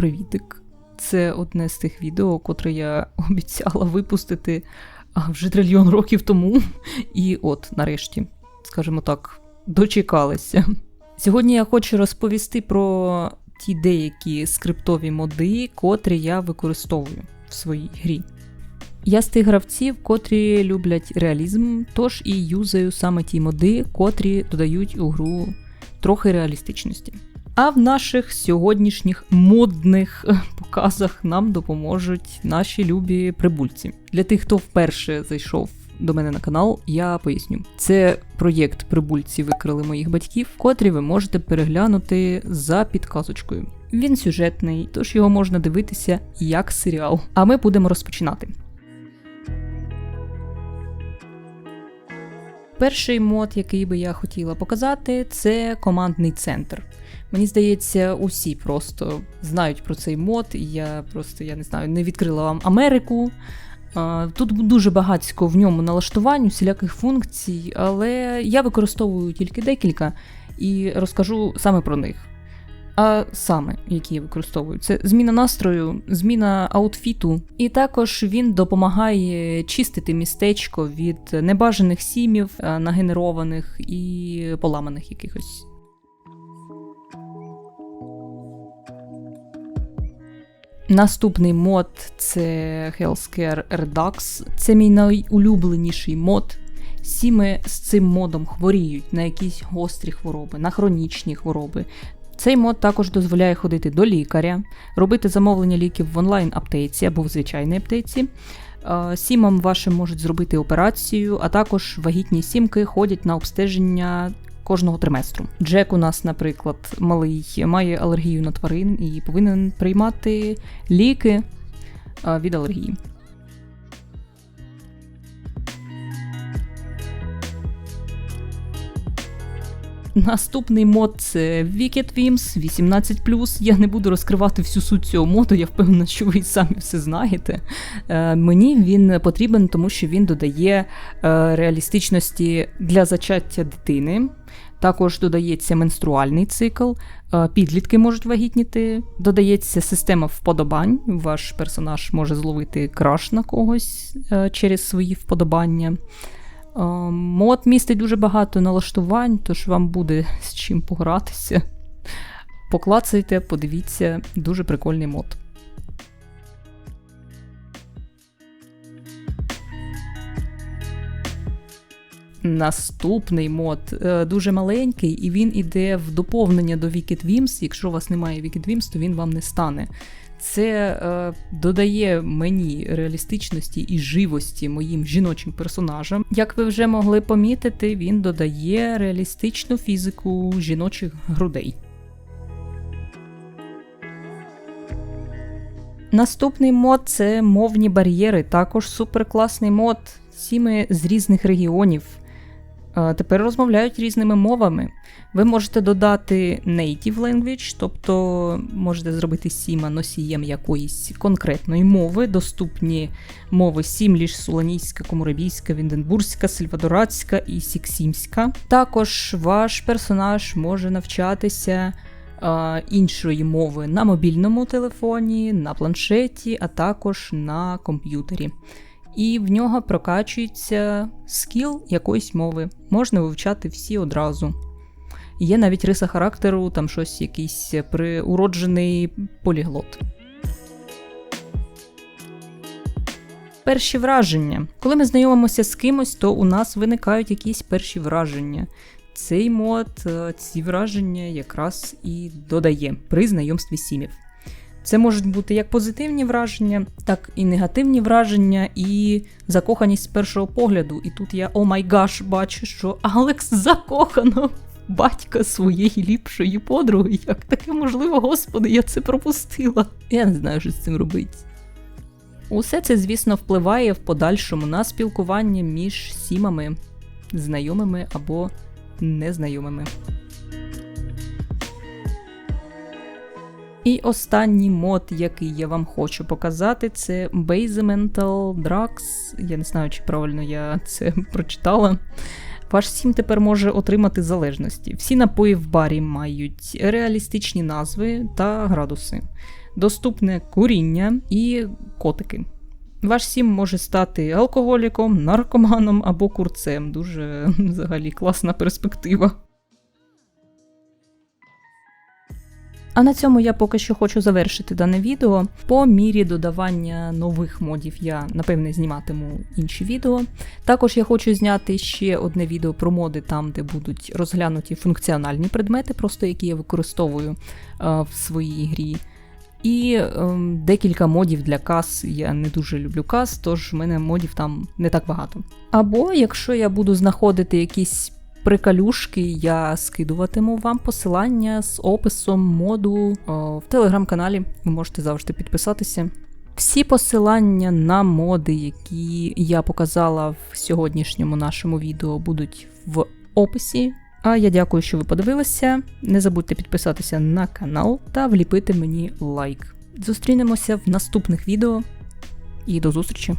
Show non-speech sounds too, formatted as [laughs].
Привітик. Це одне з тих відео, котре я [laughs] обіцяла випустити вже трильйон років тому. І от, нарешті, скажімо так, дочекалися. Сьогодні я хочу розповісти про ті деякі скриптові моди, котрі я використовую в своїй грі. Я з тих гравців, котрі люблять реалізм, тож і юзаю саме ті моди, котрі додають у гру трохи реалістичності. А в наших сьогоднішніх модних е, показах нам допоможуть наші любі прибульці. Для тих, хто вперше зайшов до мене на канал, я поясню. Це проєкт Прибульці викрили моїх батьків, котрі ви можете переглянути за підказочкою. Він сюжетний, тож його можна дивитися як серіал. А ми будемо розпочинати. Перший мод, який би я хотіла показати, це командний центр. Мені здається, усі просто знають про цей мод. і Я просто я не знаю, не відкрила вам Америку. Тут дуже багатько в ньому налаштувань, усіляких функцій, але я використовую тільки декілька і розкажу саме про них. А саме, які я використовую, це зміна настрою, зміна аутфіту, і також він допомагає чистити містечко від небажаних сімів, нагенерованих і поламаних якихось. Наступний мод це Healthcare Redux. Це мій найулюбленіший мод. Сіми з цим модом хворіють на якісь гострі хвороби, на хронічні хвороби. Цей мод також дозволяє ходити до лікаря, робити замовлення ліків в онлайн-аптеці або в звичайній аптеці. Сімам вашим можуть зробити операцію, а також вагітні сімки ходять на обстеження кожного триместру. Джек у нас, наприклад, малий, має алергію на тварин і повинен приймати ліки від алергії. Наступний мод це Wicked Wims 18. Я не буду розкривати всю суть цього моду, я впевнена, що ви самі все знаєте. Е, Мені він потрібен, тому що він додає е, реалістичності для зачаття дитини. Також додається менструальний цикл, е, підлітки можуть вагітніти, додається система вподобань. Ваш персонаж може зловити краш на когось е, через свої вподобання. Е, мод містить дуже багато налаштувань, тож вам буде з чим погратися. Поклацайте, подивіться, дуже прикольний мод. Наступний мод е, дуже маленький, і він іде в доповнення до Wicked Wims. Якщо у вас немає Wicked Wims, то він вам не стане. Це е, додає мені реалістичності і живості моїм жіночим персонажам. Як ви вже могли помітити, він додає реалістичну фізику жіночих грудей. Наступний мод це мовні бар'єри. Також суперкласний мод. Сіми з різних регіонів тепер розмовляють різними мовами. Ви можете додати native language, тобто можете зробити сіма носієм якоїсь конкретної мови, доступні мови сімліш, суланійська, комурабійська, вінденбурзька, сальвадоратська і сіксімська. Також ваш персонаж може навчатися. Іншої мови на мобільному телефоні, на планшеті, а також на комп'ютері і в нього прокачується скіл якоїсь мови. Можна вивчати всі одразу. Є навіть риса характеру, там щось якийсь приуроджений поліглот. Перші враження. Коли ми знайомимося з кимось, то у нас виникають якісь перші враження. Цей мод е, ці враження якраз і додає при знайомстві сімів. Це можуть бути як позитивні враження, так і негативні враження, і закоханість з першого погляду. І тут я, о май гаш, бачу, що Алекс закохано батька своєї ліпшої подруги. Як таке можливо, господи, я це пропустила. Я не знаю, що з цим робити. Усе це, звісно, впливає в подальшому на спілкування між сімами, знайомими або незнайомими. І останній мод, який я вам хочу показати, це Basemental Drugs. Я не знаю, чи правильно я це [laughs] прочитала. Ваш сім тепер може отримати залежності. Всі напої в барі мають реалістичні назви та градуси, доступне куріння і котики. Ваш сім може стати алкоголіком, наркоманом або курцем. Дуже [laughs] взагалі класна перспектива. А на цьому я поки що хочу завершити дане відео. По мірі додавання нових модів я напевне зніматиму інші відео. Також я хочу зняти ще одне відео про моди, там де будуть розглянуті функціональні предмети, просто які я використовую е, в своїй грі. І ем, декілька модів для кас. Я не дуже люблю кас, тож в мене модів там не так багато. Або якщо я буду знаходити якісь приколюшки, я скидуватиму вам посилання з описом моду о, в телеграм-каналі. Ви можете завжди підписатися. Всі посилання на моди, які я показала в сьогоднішньому нашому відео, будуть в описі. А я дякую, що ви подивилися. Не забудьте підписатися на канал та вліпити мені лайк. Зустрінемося в наступних відео і до зустрічі!